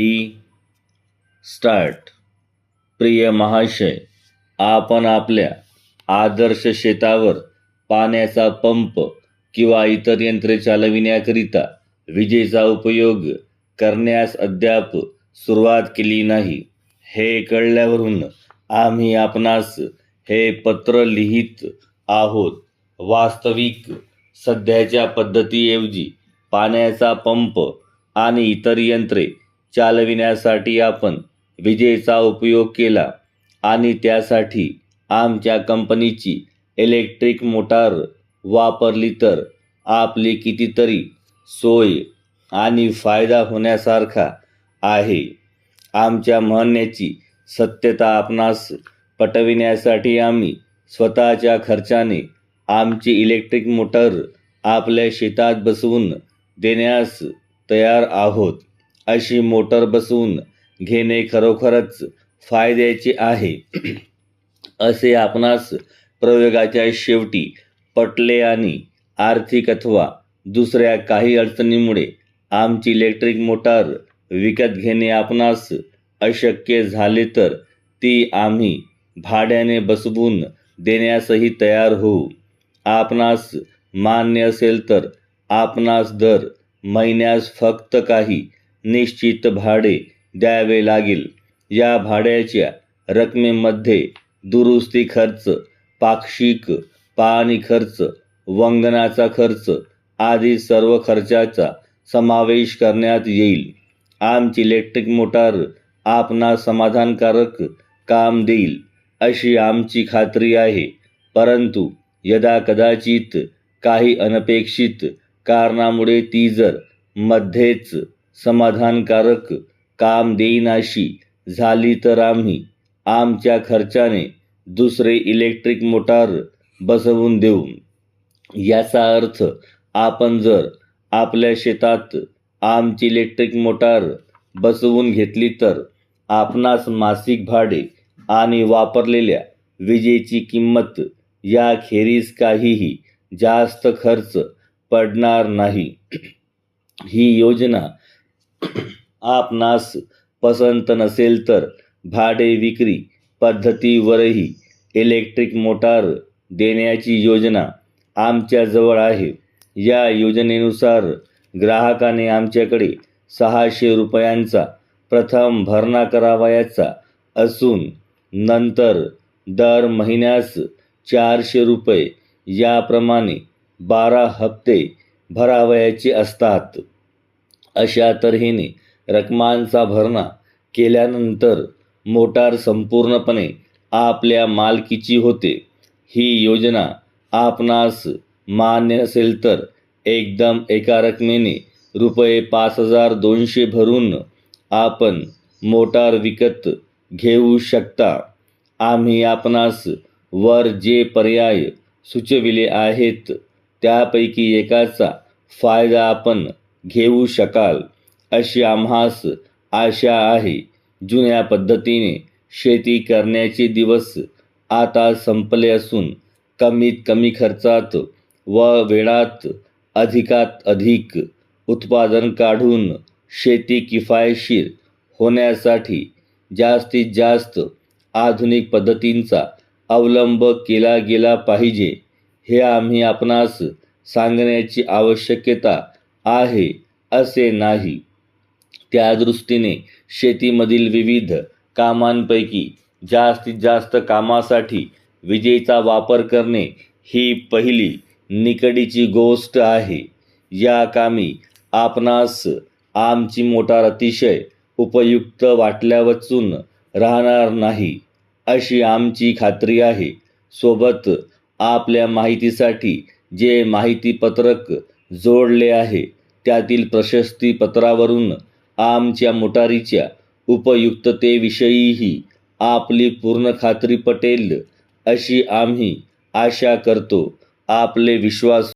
T start प्रिय महाशय आपण आपल्या आदर्श शेतावर पाण्याचा पंप किंवा इतर यंत्रे चालविण्याकरिता विजेचा उपयोग करण्यास अद्याप सुरुवात केली नाही. हे कळल्यावरून आम्ही आपणास हे पत्र लिहित आहोत. वास्तविक सध्याच्या पद्धतीऐवजी पाण्याचा पंप आणि इतर यंत्रे चालविण्यासाठी आपण विजेचा उपयोग केला आणि त्यासाठी आमच्या कंपनीची इलेक्ट्रिक मोटार वापरली तर आपली कितीतरी सोय आणि फायदा होण्यासारखा आहे. आमच्या म्हणण्याची सत्यता आपणास पटविण्यासाठी आम्ही स्वतःच्या खर्चाने आमची इलेक्ट्रिक मोटर आपल्या शेतात बसवून देण्यास तयार आहोत. अशी मोटर बसवून घेणे खरोखरच फायद्याचे आहे. असे आपणास प्रयोगाच्या शेवटी पटले आणि आर्थिक अथवा दुसऱ्या काही अडचणीमुळे आमची इलेक्ट्रिक मोटार विकत घेणे आपणास अशक्य झाले तर ती आम्ही भाड्याने बसवून देण्यासही तयार होऊ. आपणास मान्य असेल तर आपणास दर महिन्यास फक्त काही निश्चित भाडे द्यावे लागेल. या भाड्याच्या रकमेमध्ये दुरुस्ती खर्च पाक्षिक पाणी खर्च वंगणाचा खर्च आदी सर्व खर्चाचा समावेश करण्यात येईल. आमची इलेक्ट्रिक मोटार आपणास समाधानकारक काम देईल अशी आमची खात्री आहे. परंतु यदा कदाचित काही अनपेक्षित कारणामुळे ती जर मध्येच समाधानकारक काम देईनाशी झाली तर आम्ही आमच्या खर्चाने दुसरे इलेक्ट्रिक मोटार बसवून देऊ. याचा अर्थ आपण जर आपल्या शेतात आमची इलेक्ट्रिक मोटार बसवून घेतली तर आपणास मासिक भाडे आणि वापरलेल्या विजेची किंमत याखेरीज काहीही जास्त खर्च पडणार नाही. ही योजना आपणास पसंत नसेल तर भाडे विक्री पद्धतीवरही इलेक्ट्रिक मोटार देण्याची योजना आमच्याजवळ आहे. या योजनेनुसार ग्राहकाने आमच्याकडे सहाशे रुपयांचा प्रथम भरणा करावयाचा असून नंतर दर महिन्यास चारशे रुपये याप्रमाणे बारा हप्ते भरावयाचे असतात. अशा तऱ्हेने रकमांचा भरणा केल्यानंतर मोटार संपूर्णपणे आपल्या मालकीची होते. ही योजना आपणास मान्य असेल तर एकदम एका रकमेने रुपये पाच हजार दोनशे भरून आपण मोटार विकत घेऊ शकता. आम्ही आपणास वर जे पर्याय सुचविले आहेत त्यापैकी एकाचा फायदा आपण घेऊ शकाल अशी आम्हास आशा आहे. जुन्या पद्धतीने शेती करण्याचे दिवस आता संपले असून कमीत कमी खर्चात व वेळात अधिकात अधिक उत्पादन काढून शेती किफायतशीर होण्यासाठी जास्तीत जास्त आधुनिक पद्धतींचा अवलंब केला गेला पाहिजे. हे आम्ही आपणास सांगण्याची आवश्यकता आहे असे नाही. त्या दृष्टीने शेतीमधील विविध कामांपैकी जास्तीत जास्त कामासाठी विजेचा वापर करणे ही पहिली निकडीची गोष्ट आहे. या कामी आपणास आमची मोटार अतिशय उपयुक्त वाटल्यावचून राहणार नाही अशी आमची खात्री आहे. सोबत आपल्या माहितीसाठी जे माहितीपत्रक जोडले आहे. त्यातील प्रशस्तीपत्रावरून आमच्या मोटारीच्या उपयुक्ततेविषयीही आपली पूर्ण खात्री पटेल अशी आम्ही आशा करतो. आपले विश्वास